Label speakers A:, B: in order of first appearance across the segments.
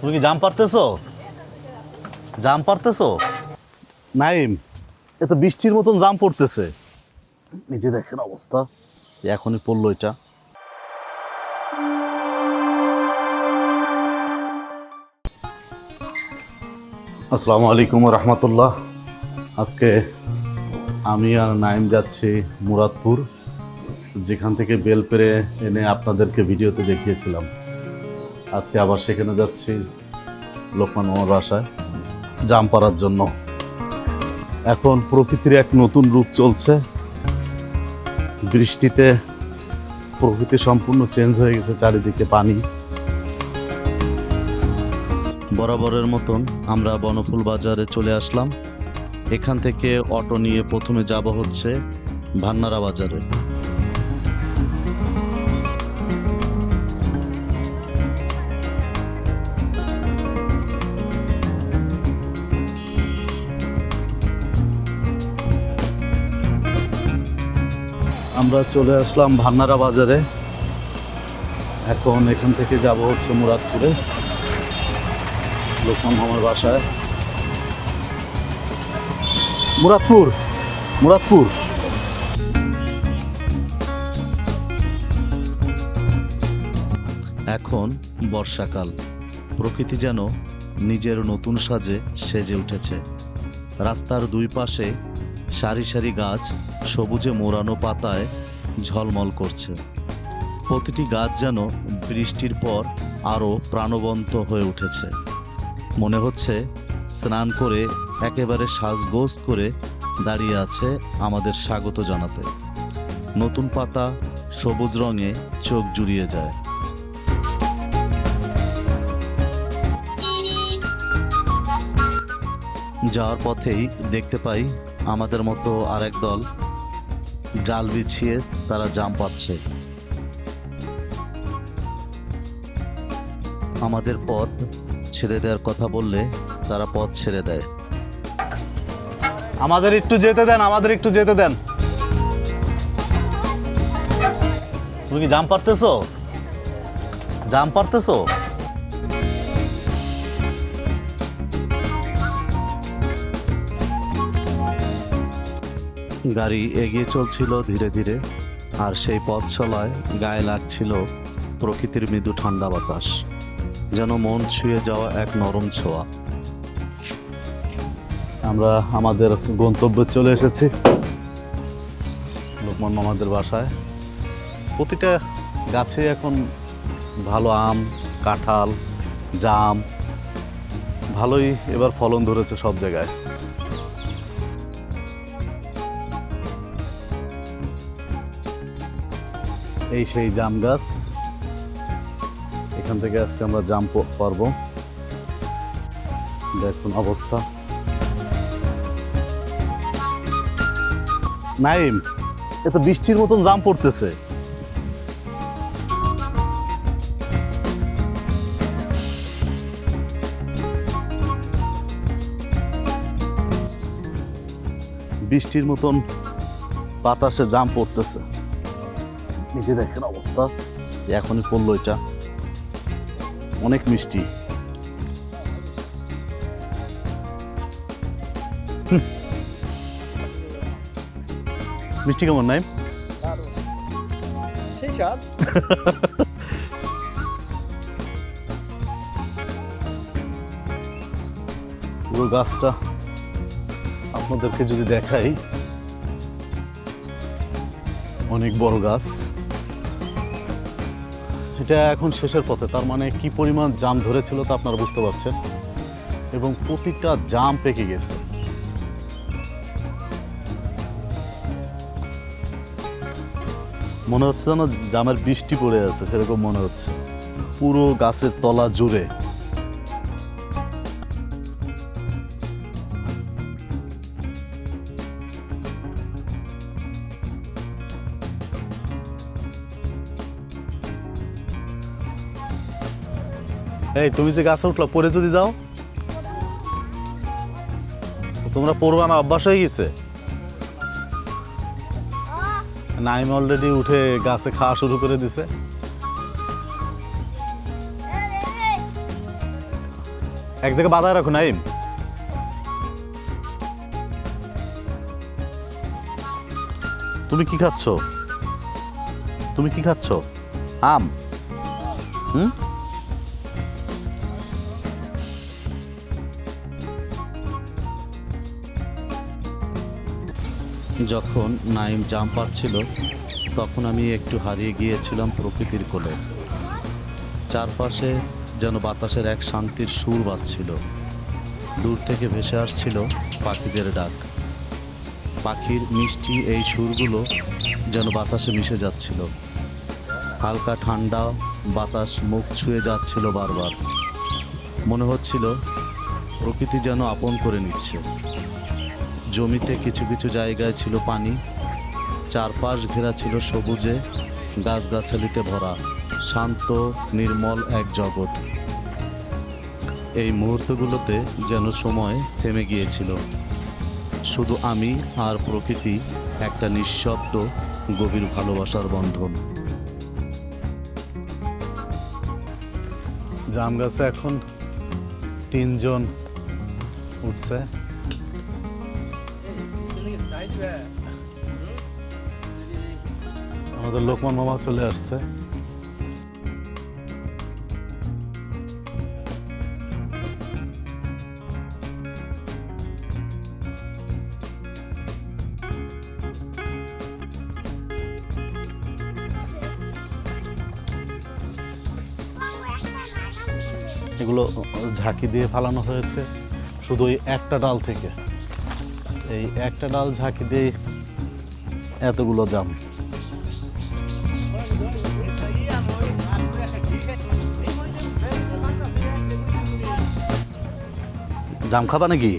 A: তুমি কি জাম পারতেছো? জাম পারতেছো? নাইম এ তো বৃষ্টির মতন জাম পড়তেছে। নিজে দেখেন অবস্থা। এখনই পড়ল এটা। আসসালামু আলাইকুম রহমতুল্লাহ আজকে আমি আর নাইম যাচ্ছি মুরাদপুর যেখান থেকে বেল পেরে এনে আপনাদেরকে ভিডিওতে দেখিয়েছিলাম। আজকে আবার সেখানে যাচ্ছি লোকমান আমার বাসায় জাম পাড়ার জন্য। এখন প্রকৃতির এক নতুন রূপ চলছে। বৃষ্টিতে প্রকৃতি সম্পূর্ণ চেঞ্জ হয়ে গেছে চারিদিকে পানি। বরাবরের মতন আমরা বনফুল বাজারে চলে আসলাম। এখান থেকে অটো নিয়ে প্রথমে যাব হচ্ছে ভান্নারা বাজারে। আমরা চলে আসলাম ভান্নারা বাজারে। এখন এখান থেকে যাব হচ্ছে মুরাদপুরে। লোকমান আমার বাসায়। মুরাদপুর মুরাদপুর। এখন বর্ষাকাল। প্রকৃতি যেন নিজের নতুন সাজে সেজে উঠেছে। রাস্তার দুই পাশে সারি সারি গাছ সবুজে মোড়ানো পাতায় ঝলমল করছে। প্রতিটি গাছ যেন বৃষ্টির পর আরও প্রাণবন্ত হয়ে উঠেছে। মনে হচ্ছে স্নান করে একেবারে সাজগোজ করে দাঁড়িয়ে আছে আমাদের স্বাগত জানাতে। নতুন পাতা সবুজ রঙে চোখ জুড়িয়ে যায়। যাওয়ার পথেই দেখতে পাই আমাদের মতো আরেক দল জাল বিছিয়ে তারা জাম পাচ্ছে আমাদের পথ ছেড়ে দেওয়ার কথা বললে তারা পথ ছেড়ে দেয়। আমাদের একটু যেতে দেন, আমাদের একটু যেতে দেন। তুমি কি জাম পারতেছো? জাম পারতেছো? গাড়ি এগিয়ে চলছিল ধীরে ধীরে, আর সেই পথ চলায় গায়ে লাগছিল প্রকৃতির মৃদু ঠান্ডা বাতাস, যেন মন ছুঁয়ে যাওয়া এক নরম ছোঁয়া। আমরা আমাদের গন্তব্যে চলে এসেছি। লোকমান মামাদের বাসায়। প্রতিটা গাছে এখন ভালো আম, কাঁঠাল, জাম, ভালোই এবার ফলন ধরেছে সব জায়গায়। এই সেই জাম গাছ। এখান থেকে আজকে আমরা জাম পারব। দেখুন অবস্থা। নাইম এ তো বৃষ্টির মতন জাম পড়তেছে। বৃষ্টির মতন বাতাসে জাম পড়তেছে। নিজে দেখেন অবস্থা। এখনই পড়ল এটা। অনেক মিষ্টি। মিষ্টি কেমন নাই
B: সেই স্বাদ।
A: পুরো গাছটা আপনাদেরকে যদি দেখাই অনেক বড় গাছ। এটা এখন শেষের পথে। তার মানে কি পরিমাণ জাম ধরেছিল তা আপনারা বুঝতে পারছেন। এবং প্রতিটা জাম পেকে গেছে। মনে হচ্ছে যেন জামের বৃষ্টি পড়ে আছে, সেরকম মনে হচ্ছে। পুরো গাছের তলা জুড়ে। এই, তুমি যে গাছে উঠল, পরে যদি যাও, তোমরা পড়বা না, অভ্যাস হয়ে গেছে? নাইম অলরেডি উঠে গাছে খাওয়া শুরু করে দিছে। এক জায়গায় বাধা রাখো, নাইম। তুমি কি খাচ্ছ? তুমি কি খাচ্ছ? আম? হুম?
C: যখন নাইম জাম পারছিল তখন আমি একটু হারিয়ে গিয়েছিলাম প্রকৃতির কোলে। চারপাশে যেন বাতাসের এক শান্তির সুর বাজছিল। দূর থেকে ভেসে আসছিল পাখিদের ডাক। পাখির মিষ্টি এই সুরগুলো যেন বাতাসে মিশে যাচ্ছিল। হালকা ঠান্ডা বাতাস মুখ ছুঁয়ে যাচ্ছিল বারবার। মনে হচ্ছিল প্রকৃতি যেন আপন করে নিচ্ছে। জমিতে কিছু কিছু জায়গায় ছিল পানি। চারপাশ ঘেরা ছিল সবুজে, গাছগাছালিতে ভরা, শান্ত, নির্মল এক জগৎ। এই মুহূর্তগুলোতে যেন সময় থেমে গিয়েছিল। শুধু আমি আর প্রকৃতি একটা নিঃশব্দ, গভীর ভালোবাসার বন্ধন।
A: জাম গাছে এখন তিনজন উঠছে। আমাদের লোকমান মামা চলে আসছে। এগুলো ঝাঁকি দিয়ে ফালানো হয়েছে, শুধু ওই একটা ডাল থেকে। এই একটা ডাল ঝাঁকি দিয়ে এতগুলো জাম। জাম খাবা নাকি?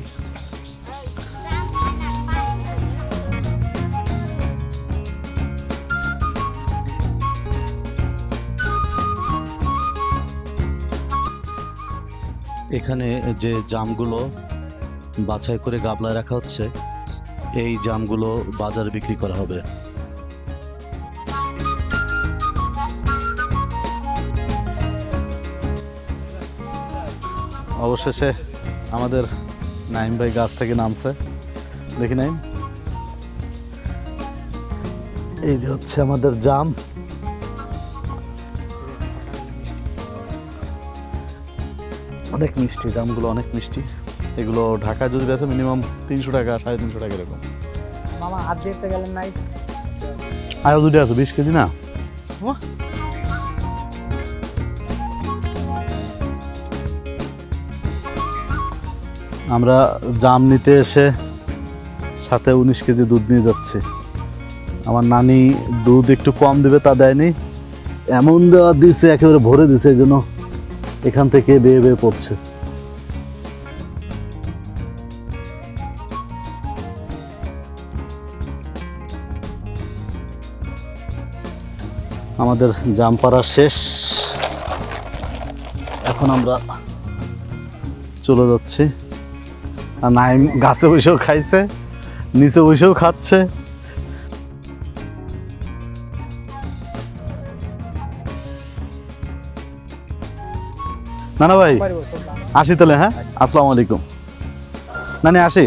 C: এখানে যে জামগুলো বাছাই করে গাবলায় রাখা হচ্ছে, এই জামগুলো বাজারে বিক্রি করা হবে।
A: অবশেষে আমাদের নাইম ভাই গাছ থেকে নামছে। দেখি নাইম। এই যে হচ্ছে আমাদের জাম। অনেক মিষ্টি জামগুলো অনেক মিষ্টি। এগুলো ঢাকায় যদি বেছে মিনিমাম তিনশো টাকা সাড়ে তিনশো টাকা এরকম।
B: মামা হাত দেখতে গেলেন নাই?
A: আরও দুটো আছে বিশ কেজি না? আমরা জাম নিতে এসে সাথে উনিশ কেজি দুধ নিয়ে যাচ্ছি। আমার নানি দুধ একটু কম দেবে, তা দেয়নি। এমন দেওয়া দিছে, একেবারে ভরে দিছে, এই জন্য এখান থেকে বেয়ে বেয়ে পড়ছে। আমাদের জাম পাড়া শেষ। এখন আমরা চলে যাচ্ছি। নাইম গাছে বসেও খাইছে, নিচে বসেও খাচ্ছে। না না ভাই, আসি তাহলে হ্যাঁ? আসসালামু আলাইকুম। নানি, আসি।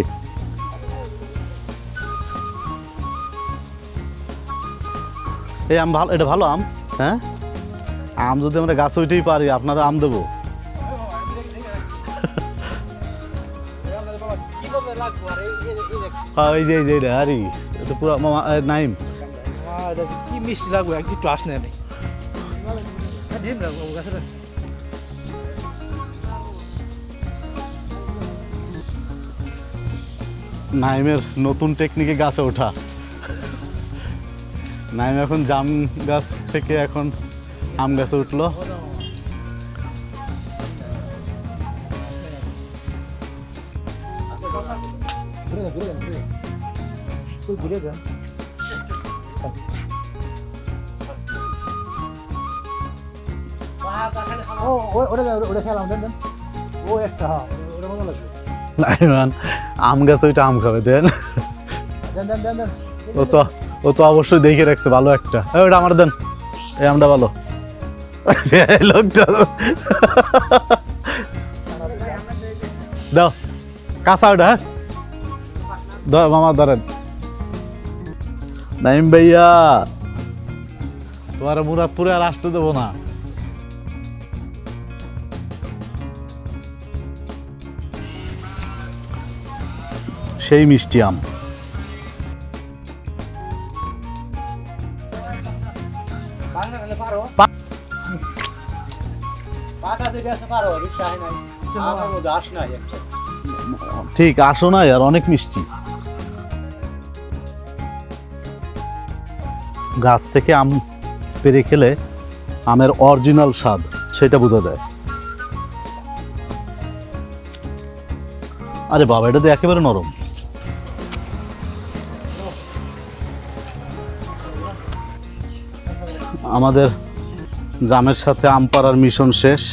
A: এই আম ভালো এটা ভালো আম হ্যাঁ? আম যদি আমরা গাছে উঠেই পারি, আপনারা আম দেবো। হ্যাঁ এই যে এই যে এটা আরে এটা পুরো মামা নাইম।
B: কি মিষ্টি লাগবে একটু আস না ডিম লাগবো গাছে
A: নাইমের নতুন টেকনিকে গাছে ওঠা। নাইম এখন জাম গাছ থেকে এখন আম গাছে উঠল।
B: ঘুরে যান ও ওটা ওটা খেলাম দেন দেন। ও একটা হ্যাঁ ওটা মজা লাগবে।
A: নাইমান আম গাছে ওইটা আম খাবে দেন। ও তো ও তো অবশ্যই দেখে রাখছে ভালো একটা। ওটা আমার দেন। এই আমটা ভালো। লোকটা।
B: দাও। কাঁচা ওটা হ্যাঁ? মামা ধরেন। নাইম ভাইয়া। তোমার মুরাদপুরে আর আসতে দেবো না। সেই মিষ্টি আম। ঠিক আসো না আর অনেক মিষ্টি। গাছ থেকে আম পেরে খেলে আমের অরিজিনাল স্বাদ সেটা বোঝা যায়। আরে বাবা এটা তো একেবারে নরম। আমাদের জামের সাথে আম পাড়ার মিশন শেষ।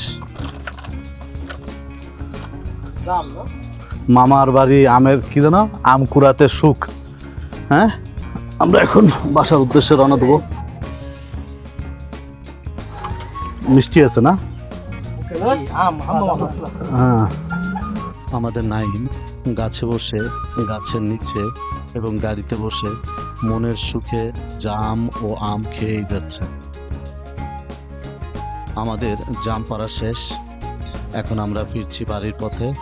B: মামার বাড়ি আমের কি জানো আম কুড়াতে সুখ। হ্যাঁ? আমরা এখন বাসার উদ্দেশ্যে রওনা দেবো। মিষ্টি আছে না? হ্যাঁ।
A: আমাদের নাইম গাছে বসে, গাছের নিচে এবং গাড়িতে বসে মনের সুখে জাম ও আম খেয়েই যাচ্ছে। আমাদের জাম পাড়া শেষ। এখন আমরা ফিরছি বাড়ির পথে।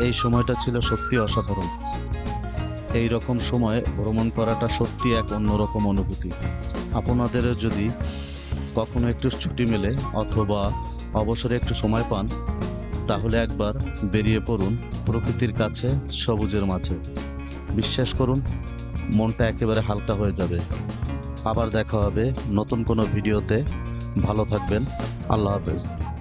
A: এই সময়টা ছিল সত্যি অসাধারণ। এই রকম সময়ে ভ্রমণ করাটা সত্যি এক অন্যরকম অনুভূতি। আপনাদেরও যদি কখনো একটু ছুটি মেলে অথবা অবসরে একটু সময় পান, তাহলে একবার বেরিয়ে পড়ুন প্রকৃতির কাছে সবুজের মাঝে। বিশ্বাস করুন, মনটা একেবারে হালকা হয়ে যাবে। আবার দেখা হবে নতুন কোনো ভিডিওতে। ভালো থাকবেন। আল্লাহ হাফেজ।